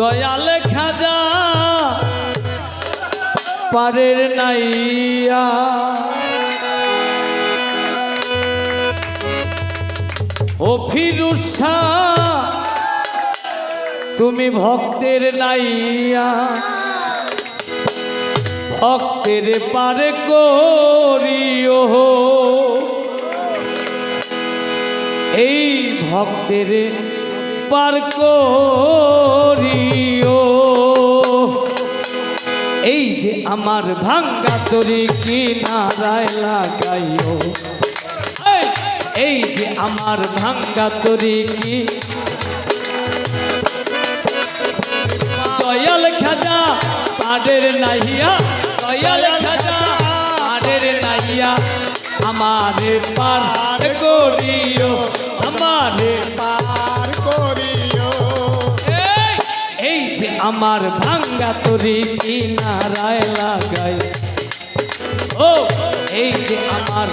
দয়াল খাজা পারের নাইয়া। ও ফিরুষা তুমি ভক্তের নাইয়া। ভক্তের পারে করিও। এই ভক্তের পার করিও। এই যে আমার ভাঙ্গা তরি কি নারায় লাগাইও। এই, যে আমার ভাঙ্গা তরি কি দয়াল খাজা পাড়ের নাইয়া দয়াল খাজা পাড়ের নাইয়া আমারে পার করিও আমারে পার আমার ভাঙ্গা তরি কিনারায় লাগাই ও এই যে আমার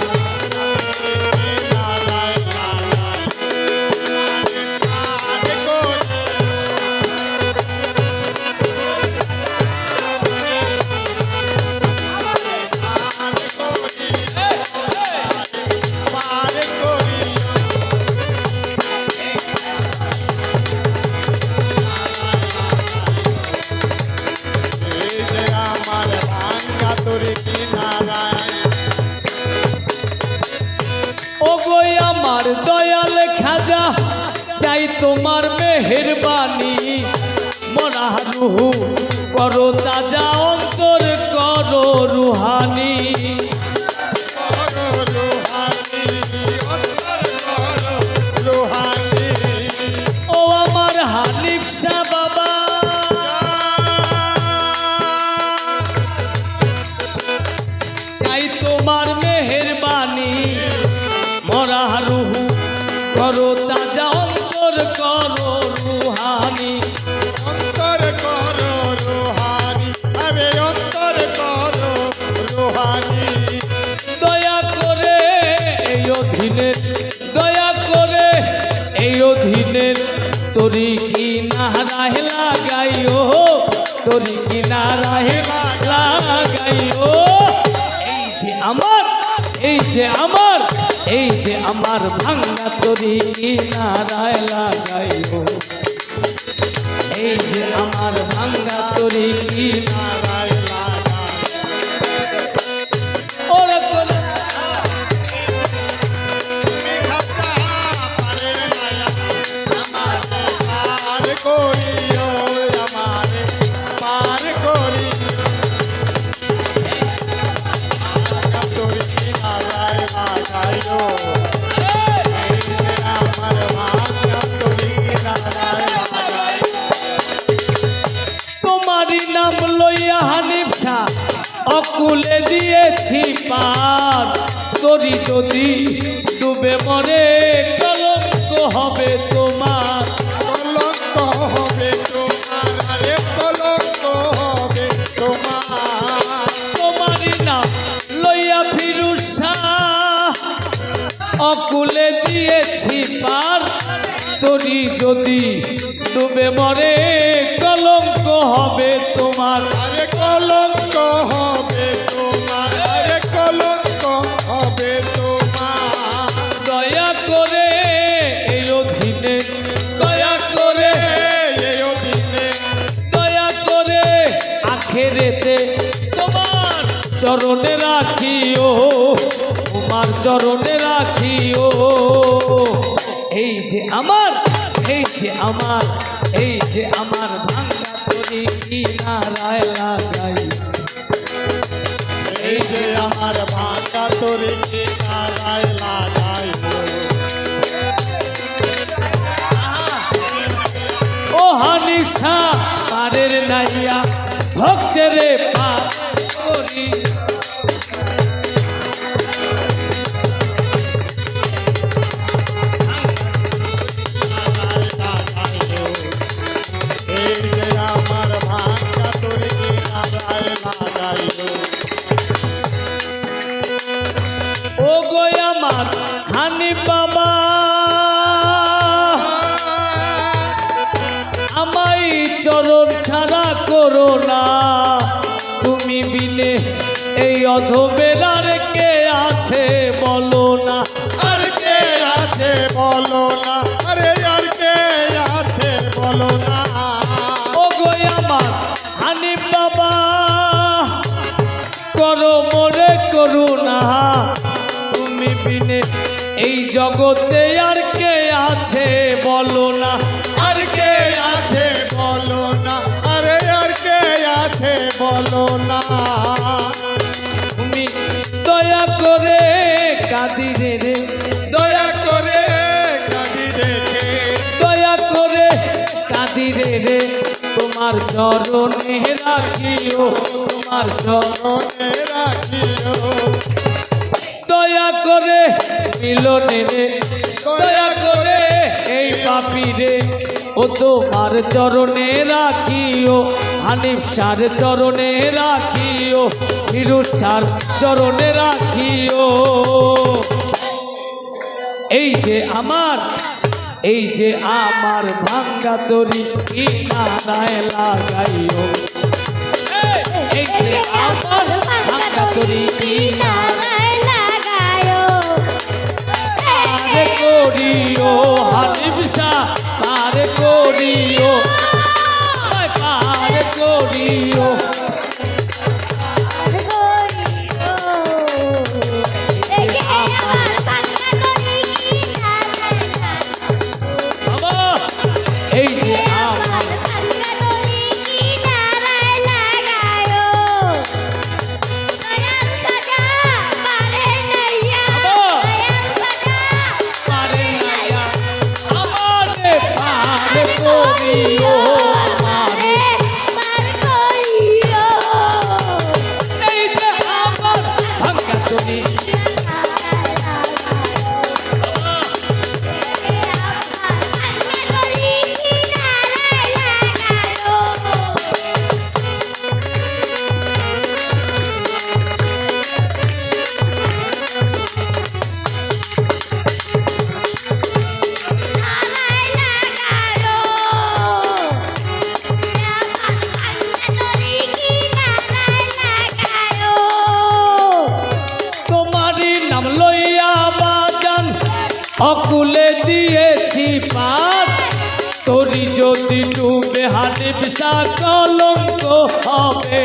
দয়াল খাজা চাই তোমার মেহেরবানি। মরা রুহু করো তাজা অন্তর করো রুহানি। করো তাজা অন্তর করো রুহানি। অন্তর করো রুহানি আরে অন্তর করো রুহানি। দয়া করে এই অধীনের দয়া করে এই অধীনের তরি কি নারাহে লাগাইও তরি কি নারাহে লাগাইও। এই যে আমার এই যে আমার এই যে আমার ভাঙ্গা তরি কি লাগাইব। এই যে আমার ভাঙ্গা তরি কি অকুলে দিয়েছি পার তোরি যদি ডুবে মরে কলঙ্ক হবে তোমার মরে কলঙ্ক হবে তোমার। আরে কলঙ্ক হবে তোমার আরে কলঙ্ক হবে তোমার। দয়া করে এই অধীনে দয়া করে এই অধীনে। দয়া করে আখেরেতে তোমার চরণে রাখিও তোমার চরণে রাখিও। এই যে আমার এই যে আমার, এই যে আমার ভাঙ্গা তরি কিনারায় লাগাই। এই যে আমার ভাঙা তোরে কিনারায় লাগাই ও হানিসা পারের নাইয়া, ভক্তেরে করো না। তুমি বিনে এই অধমের আর কে আছে বলো না। আর কে আছে বলো না। আরে, আর কে আছে বলো না। ও গো আমার হানিফ বাবা, করো মোরে করুণা তুমি বিনে এই জগতে আর কে আছে বলো না। আর কে আছে বলো না। আছে বলো না। তুমি দয়া করে কাদিরে রে দয়া করে কাঁদি রে দয়া করে কাদিরে রে রে। তোমার চরণে রাখিও তোমার চরণ রাখিও। দয়া করে মিলনে রে। দয়া করে এই পাপি রে। ও তোমার চরণে রাখিও। হানিফ সার চরণে রাখিও হিরু সার চরণে রাখিও। এই যে আমার, এই যে আমার ভাঙ্গা তরি কি নারায় লাগাইও। এই যে আমার ভাঙ্গা তরি কি করিও। এই যে আমার নাম লইয়া বাজান। অকুলে দিয়েছি পাত। তোরি যদি ডুবে হানিফ সা কলঙ্ক হবে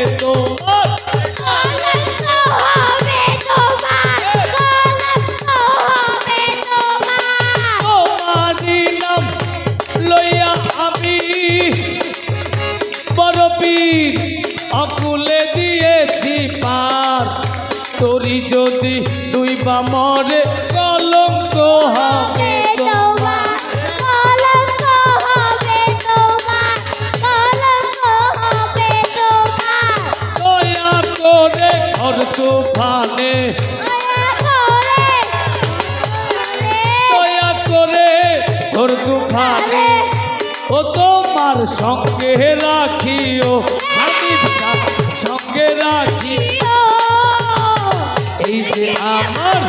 অকুলে দিয়েছি পার তোরি যদি বা মরে কলঙ্ক হবে ও তোমার সঙ্গে রাখিও সঙ্গে রাখি এই যে আমার